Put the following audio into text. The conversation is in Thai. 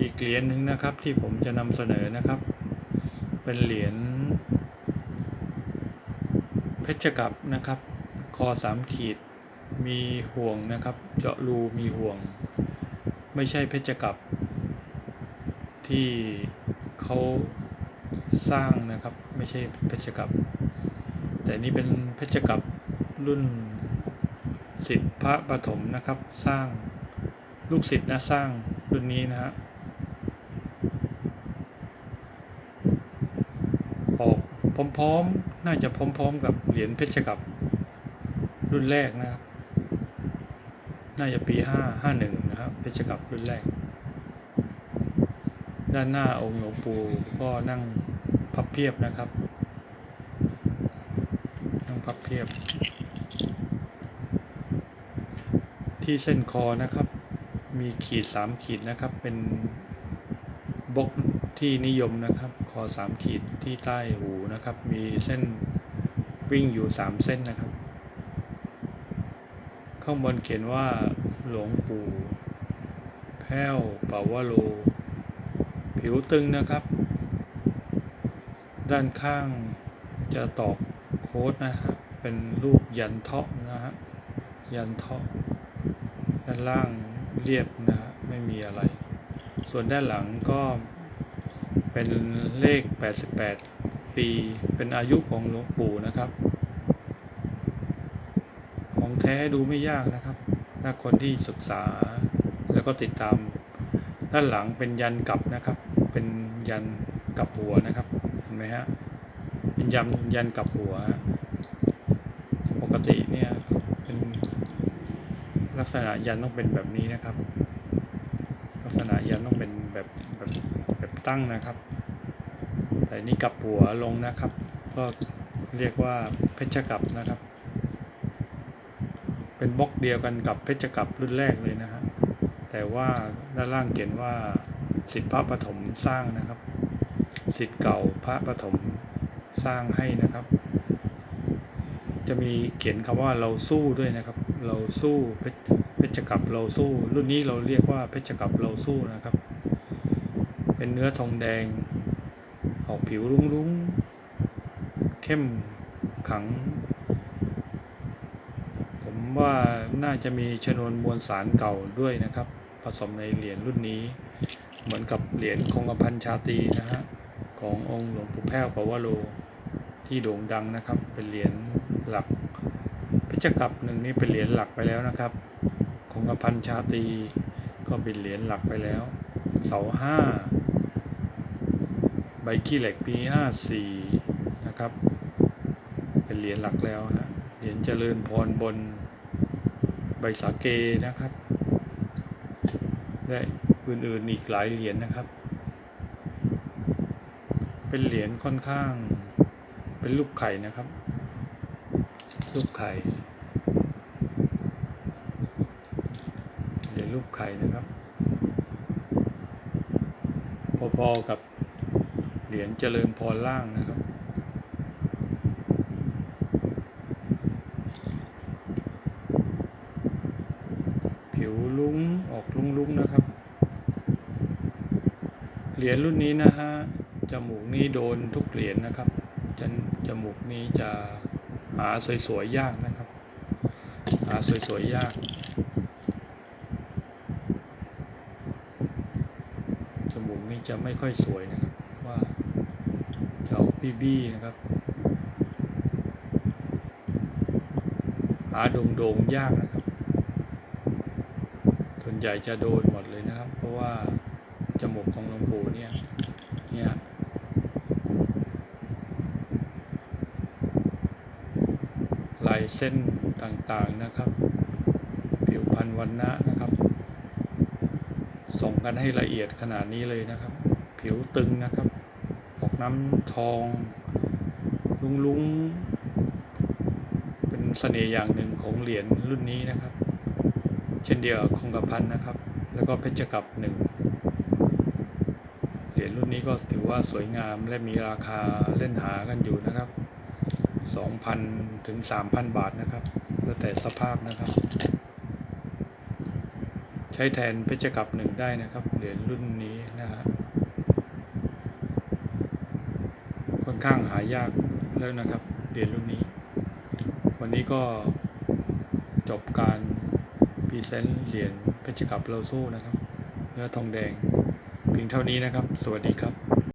อีกเหรียญหนึ่งนะครับที่ผมจะนำเสนอนะครับ เป็นเหรียญเพชรกับนะครับ คอสามขีด มีห่วงนะครับ เจาะรูมีห่วง ไม่ใช่เพชรกับ ที่เขาสร้างนะครับ ไม่ใช่เพชรกับ แต่นี่เป็นเพชรกับรุ่นสิทธิพระปฐมนะครับ สร้างลูกศิษย์นะสร้างรุ่นนี้นะฮะ ออก พร้อมๆ น่าจะพร้อมๆ กับเหรียญเพชรกับรุ่นแรกนะครับ น่าจะปีห้าห้าหนึ่งนะครับ เพชรกับรุ่นแรก ด้านหน้าองค์หลวงปู่ก็นั่งพับเพียบนะครับ นั่งพับเพียบ ที่เส้นคอนะครับ มีขีดสามขีดนะครับ เป็น บกที่นิยมนะครับ คอสามขีดที่ใต้หูนะครับ มีเส้นวิ่งอยู่สามเส้นนะครับ ข้างบนเขียนว่าหลวงปู่แพ้วปาวโล ผิวตึงนะครับ ด้านข้างจะตอกโค้ดนะฮะ เป็นรูปยันเทาะนะฮะ ยันเทาะด้านล่างเรียบนะฮะ ไม่มีอะไร ส่วนด้านหลังก็เป็นเลข 88 ปี เป็นอายุของหลวงปู่นะครับ ของแท้ดูไม่ยากนะครับ ถ้าคนที่ศึกษาแล้วก็ติดตามด้านหลังเป็นยันกลับนะครับ เป็นยันกลับหัวนะครับ เห็นไหมฮะ เป็นยันยันกลับหัว ปกติเนี่ยเป็นลักษณะยันต้องเป็นแบบนี้นะครับ ษณะยันต้องเป็นแบบแบบแบบตั้งนะครับ แต่นี่กลับหัวลงนะครับ ก็เรียกว่าเพชรกลับนะครับ เป็นบล็อกเดียวกันกับเพชรกลับรุ่นแรกเลยนะฮะแต่ว่าด้านล่างเขียนว่าสิทธิพระปฐมสร้างนะครับ สิทธิ์เก่าพระปฐมสร้างให้นะครับ จะมีเขียนคำว่าเราสู้ด้วยนะครับ เราสู้เพชร เพชรกับเราสู้ รุ่นนี้เราเรียกว่าเพชรกับเราสู้นะครับ เป็นเนื้อทองแดง ออกผิวรุ้งรุ้งๆเข้มขัง ผมว่าน่าจะมีชนวนมวลสารเก่าด้วยนะครับ ผสมในเหรียญรุ่นนี้ เหมือนกับเหรียญคงกระพันชาตีนะฮะขององค์หลวงปู่แพ้วปวโรที่โด่งดังนะครับ เป็นเหรียญหลักเพชรกับหนึ่งนี่เป็นเหรียญหลักไปแล้วนะครับ งกระพันชาตีก็เป็นเหรียญหลักไปแล้ว เสาห้าใบขี้เหล็กปีห้าสี่นะครับ เป็นเหรียญหลักแล้วนะเหรียญเจริญพรบนใบสาเกนะครับและอื่นๆอีกหลายเหรียญนะครับ เป็นเหรียญค่อนข้างเป็นรูปไข่นะครับรูปไข่ เห รูปไข่นะครับ พอๆกับเหรียญเจริญพรล่างนะครับ ผิวลุ้งออกลุ้งลุ้งๆนะครับ เหรียญรุ่นนี้นะฮะจมูกนี้โดนทุกเหรียญนะครับจจมูกนี้จะหาสวยๆยากนะครับ หาสวยๆยาก มูกนี้จะไม่ค่อยสวยนะครับ ว่าจะออกบี้ๆนะครับ หาโด่งๆยากนะครับส่วนใหญ่จะโดนหมดเลยนะครับ เพราะว่าจมูกของหลวงปู่เนี่ยเนี่ยลายเส้นต่างๆนะครับ ผิวพรรณวันนะนะครับ ส่งกันให้ละเอียดขนาดนี้เลยนะครับ ผิวตึงนะครับ ออกน้ำทอง ลุงๆ เป็นเสน่ห์อย่างหนึ่งของเหรียญรุ่นนี้นะครับ เช่นเดียวกับคงกระพันนะครับ แล้วก็เพชรกับหนึ่งเหรียญรุ่นนี้ก็ถือว่าสวยงามและมีราคาเล่นหากันอยู่นะครับ 2,000 ถึง 3,000 บาทนะครับแล้วแต่สภาพนะครับ ใช้แทนเพชรกับหนึ่งได้นะครับเหรียญรุ่นนี้นะฮะค่อนข้างหายากแล้วนะครับเหรียญรุ่นนี้ วันนี้ก็จบการพรีเซนต์เหรียญเพชรกับเราสู้นะครับ เนื้อทองแดงเพียงเท่านี้นะครับ สวัสดีครับ